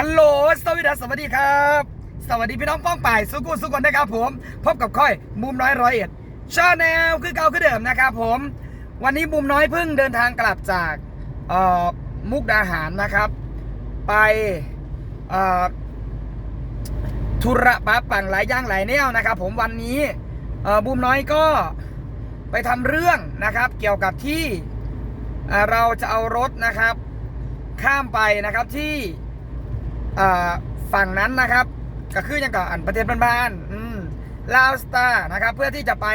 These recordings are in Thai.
ฮัลโหลสวัสดีครับสวัสดีครับ สวัสดีพี่น้องป้องป่ายสุกุสุกคนนะครับผม พบกับค่อยมุมน้อยร้อยเอ็ดชาแนลคือเก่าคือเดิมนะครับผม วันนี้มุมน้อยเพิ่งเดินทางกลับจากมุกดาหารนะครับ ไปธุระปะปังหลายย่างหลายแนวนะครับ ผมวันนี้บุมน้อยก็ไปทำเรื่องนะครับ เกี่ยวกับที่เราจะเอารถนะครับ ข้ามไปนะครับที่ ฝั่งนั้นนะครับ ก็คือยังก่อนประเทศบ้านๆอืมลาวสตาร์นะครับ เพื่อที่จะไป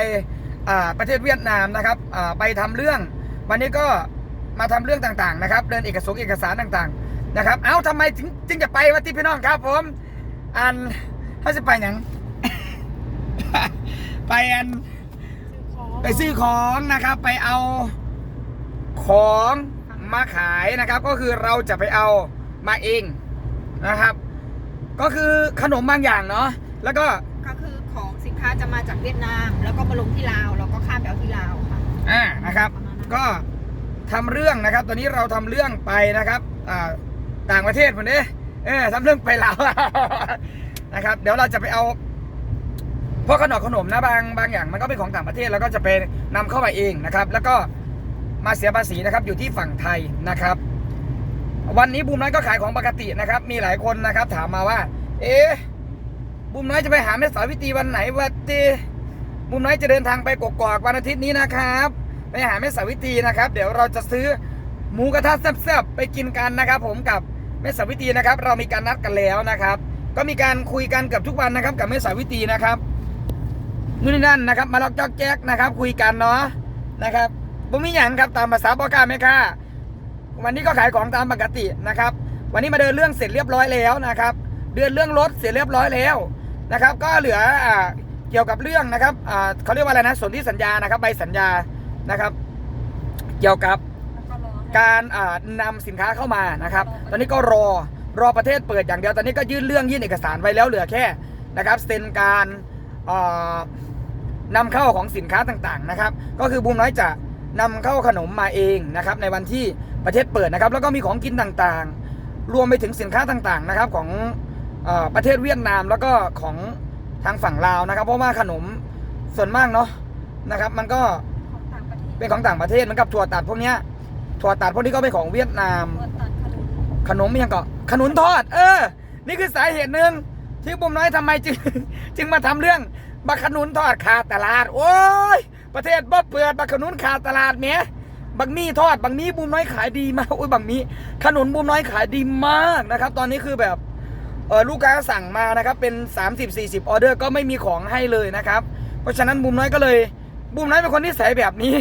อ่าประเทศเวียดนามนะครับอ่าไปทำเรื่อง วันนี้ก็มาทำเรื่องต่างๆนะครับ เดินเอกสารเอกสารต่างๆนะครับ เอ้าทำไมถึงจึงจะไปวะที่พี่น้องครับผมอันถ้าจะไปหยังไปอันไปซื้อของนะครับ ไปเอาของมาขายนะครับ ก็คือเราจะไปเอามาเอง นะครับ ก็คือขนมบางอย่างเนาะแล้วก็ก็คือของสินค้าจะมาจากเวียดนาม แล้วก็มาลงที่ลาวแล้วก็ข้ามไปเอาที่ลาวค่ะอ่านะครับประมาณนั้นก็ทำเรื่องนะครับ ตอนนี้เราทำเรื่องไปนะครับอ่าต่างประเทศคนนี้เออทำเรื่องไปลาวนะครับ เดี๋ยวเราจะไปเอาพวกขนมขนมนะบางบางอย่างมันก็เป็นของต่างประเทศแล้วก็จะไปนำเข้ามาเองนะครับ แล้วก็มาเสียภาษีนะครับอยู่ที่ฝั่งไทยนะครับ วันนี้บูมน้อยก็ขายของปกตินะครับ มีหลายคนนะครับ ถามมาว่า เอ๊ะบูมน้อยจะไปหาแม่สาวิตรีวันไหนวะเตบูมน้อยจะเดินทางไปกกอกวันอาทิตย์นี้นะครับไปหาแม่สาวิตรีนะครับ เดี๋ยวเราจะซื้อหมูกระทะแซ่บๆไปกินกันนะครับ ผมกับแม่สาวิตรีนะครับ เรามีการนัดกันแล้วนะครับ ก็มีการคุยกันเกับทุกวันนะครับ กับแม่สาวิตรีนะครับนู่นนี่นั่นนะครับ มาล็อกจอกแจ๊กนะครับ คุยกันเนาะนะครับบุมีอย่างครับตามภาษาพอค้าแม่ค้า วันนี้ก็ขายของตามปกตินะครับ วันนี้มาเดินเรื่องเสร็จเรียบร้อยแล้วนะครับ เดือนเรื่องรถเสร็จเรียบร้อยแล้วนะครับ ก็เหลืออ่าเกี่ยวกับเรื่องนะครับอ่าเขาเรียกว่าอะไรนะสนธิสัญญานะครับ ใบสัญญานะครับ เกี่ยวกับการอ่านำสินค้าเข้ามานะครับ ตอนนี้ก็รอรอประเทศเปิดอย่างเดียวตอนนี้ก็ยื่นเรื่องยื่นเอกสารไว้แล้วเหลือแค่นะครับเซ็นการอ่านำเข้าของสินค้าต่างๆนะครับ ก็คือบูมน้อยจะ นำเข้าขนมมาเองนะครับในวันที่ประเทศเปิดนะครับ แล้วก็มีของกินต่างๆ รวมไปถึงสินค้าต่างๆนะครับของเออประเทศเวียดนามแล้วก็ของทางฝั่งลาวนะครับ เพราะว่าขนมส่วนมากเนาะนะครับ มันก็ของต่างประเทศเป็นของต่างประเทศเหมือนกับถั่วตัดพวกเนี้ยถั่วตัดพวกนี้ก็เป็นของเวียดนามเปิดตัดขนมขนมยังก็ขนุนทอด เออ นี่คือสาเหตุหนึ่งที่บุมน้อยทำไมจึง จึงมาทำเรื่องบักขนุนทอดขาดตลาด โอ้ย ประเทศบ่เปิดบักขนุนขาดตลาดเนี้ยบักมี่ทอดบักมี่บุมน้อยขายดีมากโอ้ยบักมี่ขนุนบุมน้อยขายดีมากนะครับ ตอนนี้คือแบบเออลูกค้าสั่งมานะครับเป็น 30-40 ออเดอร์ก็ไม่มีของให้เลยนะครับ เพราะฉะนั้นบุมน้อยก็เลยบุมน้อยเป็นคนที่ใส่แบบนี้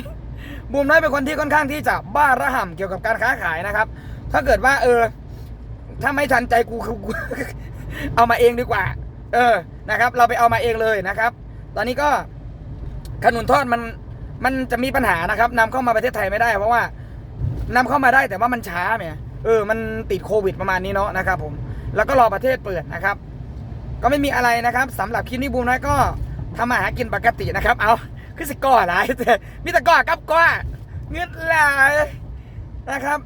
บุมน้อยเป็นคนที่ค่อนข้างที่จะบ้าระห่ำเกี่ยวกับการค้าขายนะครับ ถ้าเกิดว่า เออ ถ้าไม่ทันใจกูคือกูเอามาเองดีกว่า เออนะครับ เราไปเอามาเองเลยนะครับ ตอนนี้ก็ ขนุนทอดมันมันจะมีปัญหานะครับนำเข้ามาประเทศไทยไม่ได้ เพราะว่านำเข้ามาได้แต่ว่ามันช้าเนี่ยเออมันติดโควิดประมาณนี้เนาะนะครับ ผมแล้วก็รอประเทศเปิดนะครับ ก็ไม่มีอะไรนะครับสำหรับคลิปนี้บูมน้อยก็ทำมาหากินปกตินะครับ เอาคือสิก่อหลายแต่มีแต่ก่อกับก่อเงืดหลายนะครับ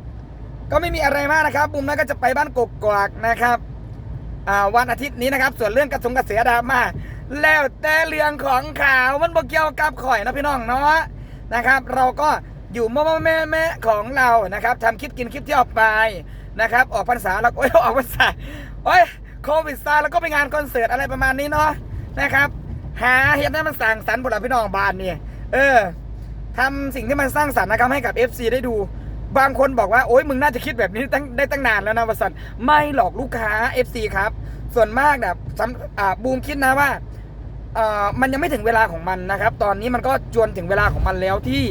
ก็ไม่มีอะไรมากนะครับบุมน้อยก็จะไปบ้านกกกอกนะครับอ่าวันอาทิตย์นี้นะครับ ส่วนเรื่องกระทงกระเสียดราม่า แล้วแต่เรื่องของข่าวมันบ่เกี่ยวกับข่อยนะพี่น้องเนาะนะครับ เราก็อยู่ม่อแม่แม่ของเรานะครับทำคลิปกินคลิปที่ออกไปนะครับ ออกพรรษาแล้วโอ้ยออกพรรษาโอ้ยโควิดซาแล้วก็ไปงานคอนเสิร์ตอะไรประมาณนี้เนาะนะครับ หาเฮ็ดให้มันสร้างสรรค์บุรพี่น้องบ้านเนี่ยเออทำสิ่งที่มันสร้างสรรค์นะครับให้กับ FC ได้ดูบางคนบอกว่าโอ๊ยมึงน่าจะคิดแบบนี้ตั้งได้ตั้งนานแล้วนะวสันต์ไม่หลอกลูกค้า FC ครับ ส่วนมากแบบบูมคิดนะว่า มันยังไม่ถึงเวลาของมันนะครับ ตอนนี้มันก็จวนถึงเวลาของมันแล้วที่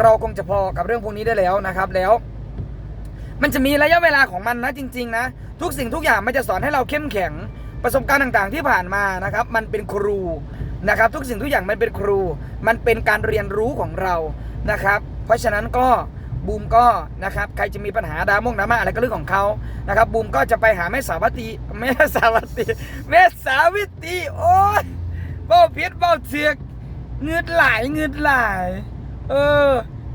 เราคงจะพอกับเรื่องพวกนี้ได้แล้วนะครับ แล้ว มันจะมีระยะเวลาของมันนะจริง ๆ นะ ทุกสิ่งทุกอย่างมันจะสอนให้เราเข้มแข็งประสบการณ์ต่างๆที่ผ่านมานะครับ มันเป็นครูนะครับ ทุกสิ่งทุกอย่างมันเป็นครู มันเป็นการเรียนรู้ของเรานะครับ เพราะฉะนั้นก็บูมก็นะครับใครจะมีปัญหาดามงดราม่าอะไรก็เรื่องของเขานะครับบูมก็จะไปหาแม่สาวัตรีแม่สาวัตรีแม่สาวิตรีโอ้ย เบ้าเพียเบ้าเชือกเงืดหลายเงืดหลายเออ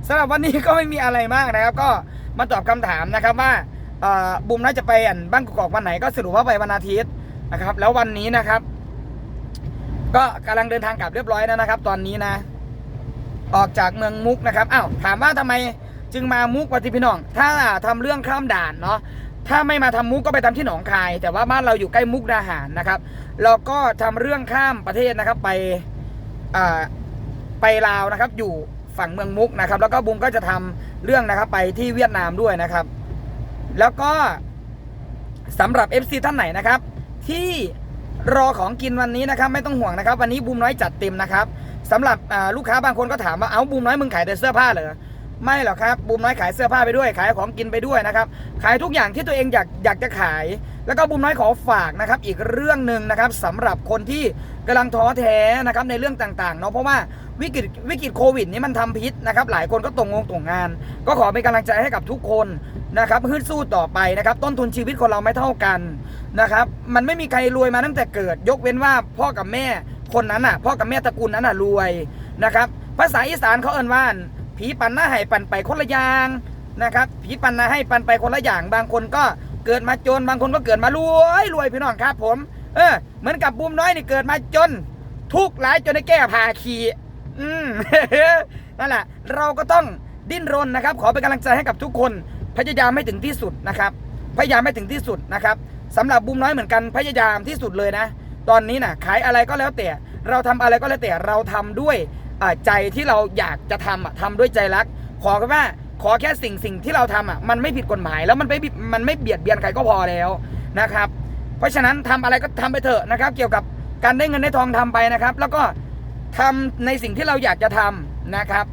สำหรับวันนี้ก็ไม่มีอะไรมากนะครับ ก็มาตอบคำถามนะครับว่าบุมน้อยจะไปอันบ้านกกอกวันไหนก็สรุปว่าไปวันอาทิตย์นะครับ แล้ววันนี้นะครับ ก็กำลังเดินทางกลับเรียบร้อยแล้วนะครับ ตอนนี้นะ ออกจากเมืองมุกนะครับอ้าวถามว่าทำไมจึงมามุกวะที่พี่น้อง ถ้าทำเรื่องข้ามด่านเนาะ ถ้าไม่มาทำมุกก็ไปทำที่หนองคาย แต่ว่าบ้านเราอยู่ใกล้มุกดาหารนะครับเราก็ทำเรื่องข้ามประเทศนะครับไปไปลาวนะครับ อยู่ฝั่งเมืองมุกนะครับ แล้วก็บุ้มก็จะทำเรื่องนะครับ ไปที่เวียดนามด้วยนะครับ แล้วก็สำหรับ FC ท่านไหนนะครับ ที่รอของกินวันนี้นะครับ ไม่ต้องห่วงนะครับ วันนี้บูมน้อยจัดเต็มนะครับสำหรับลูกค้าบางคนก็ถามว่าเอาบูมน้อยมึงขายแต่เสื้อผ้าเหรอ ไม่หรอกครับบูมน้อยขายเสื้อผ้าไปด้วย ขายของกินไปด้วยนะครับ ขายทุกอย่างที่ตัวเองอยากอยากจะขาย แล้วก็บูมน้อยขอฝากนะครับ อีกเรื่องหนึ่งนะครับสำหรับคนที่กำลังท้อแท้นะครับในเรื่องต่างๆเนาะเพราะว่าวิกฤตวิกฤตโควิดนี้มันทำพิษนะครับ หลายคนก็ตรงงงตรงงาน ก็ขอเป็นกำลังใจให้กับทุกคนนะครับฮึดสู้ต่อไปนะครับ ต้นทุนชีวิตคนเราไม่เท่ากันนะครับ มันไม่มีใครรวยมาตั้งแต่เกิด ยกเว้นว่าพ่อกับแม่คนนั้นอะ พ่อกับแม่ตระกูลนั้นอะรวยนะครับ ภาษาอีสานเขาเอ่นว่า ผีปันหน้าให้ปันไปคนละอย่างนะครับ ผีปันหน้าให้ปันไปคนละอย่าง บางคนก็เกิดมาจน บางคนก็เกิดมารวยรวยพี่น้องครับ ผม เออ เหมือนกับบุมน้อยนี่เกิดมาจน ทุกข์หลายจนได้แก้ผ่าขีอืมนั่นแหละ เราก็ต้องดิ้นรนนะครับ ขอเป็นกำลังใจให้กับทุกคน พยายามให้ถึงที่สุดนะครับ พยายามให้ถึงที่สุดนะครับสำหรับบุมน้อยเหมือนกันพยายามที่สุดเลยนะ ตอนนี้นะขายอะไรก็แล้วแต่ เราทำอะไรก็แล้วแต่เราทำด้วย ใจที่เราอยากจะทำอะทำด้วยใจรัก ขอแค่ว่าขอแค่สิ่งสิ่งที่เราทำอะมันไม่ผิดกฎหมายแล้วมันไม่มันไม่เบียดเบียนใครก็พอแล้วนะครับ เพราะฉะนั้นทำอะไรก็ทำไปเถอะนะครับ เกี่ยวกับการได้เงินได้ทองทำไปนะครับ แล้วก็ทำในสิ่งที่เราอยากจะทำนะครับ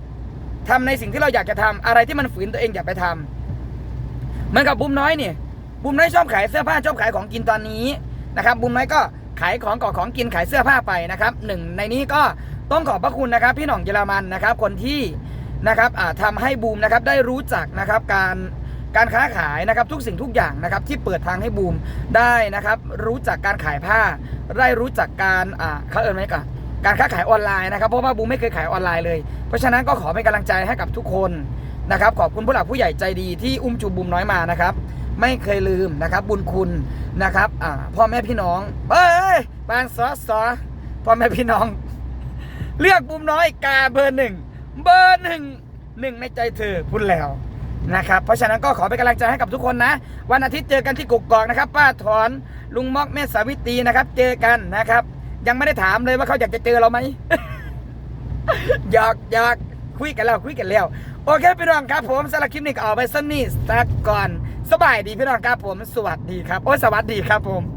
ทำในสิ่งที่เราอยากจะทำอะไรที่มันฝืนตัวเองอย่าไปทำเหมือนกับบุมน้อยเนี่ยบุมน้อยชอบขายเสื้อผ้าชอบขายของกินตอนนี้นะครับบุมน้อยก็ขายของก่อของกินขายเสื้อผ้าไปนะครับหนึ่งในนี้ก็ ต้องขอบพระคุณนะครับ พี่หน่องเยอรมันนะครับ คนที่นะครับอ่าทำให้บูมนะครับได้รู้จักนะครับการการค้าขายนะครับทุกสิ่งทุกอย่างนะครับที่เปิดทางให้บูมได้นะครับรู้จักการขายผ้า ได้รู้จักการอ่าเขาเอ่ยไหมกันการค้าขายออนไลน์นะครับเพราะว่าบูมไม่เคยขายออนไลน์เลย เพราะฉะนั้นก็ขอเป็นกำลังใจให้กับทุกคนนะครับขอบคุณผู้หลักผู้ใหญ่ใจดีที่อุ้มจูบบูมน้อยมานะครับ ไม่เคยลืมนะครับบุญคุณนะครับอ่าพ่อแม่พี่น้องเอ้ยบางสอสซอพ่อแม่พี่น้อง เลือกบุมน้อยกาเบอร์หนึ่งเบอร์หนึ่งหนึ่งในใจเธอพูดแล้วนะครับ เพราะฉะนั้นก็ขอเป็นกำลังใจให้กับทุกคนนะ วันอาทิตย์เจอกันที่กุกกอกนะครับ ป้าถอนลุงมอกแม่สาวิตรีนะครับ เจอกันนะครับ ยังไม่ได้ถามเลยว่าเขาอยากจะเจอเราไหมอยากอยากคุยกันแล้วคุยกันแล้ว โอเคพี่น้องครับผมสำหรับคลิปนี้ก็ออกไปสักนิดสักก่อน สบายดีพี่น้องครับผม สวัสดีครับ โอ้สวัสดีครับผม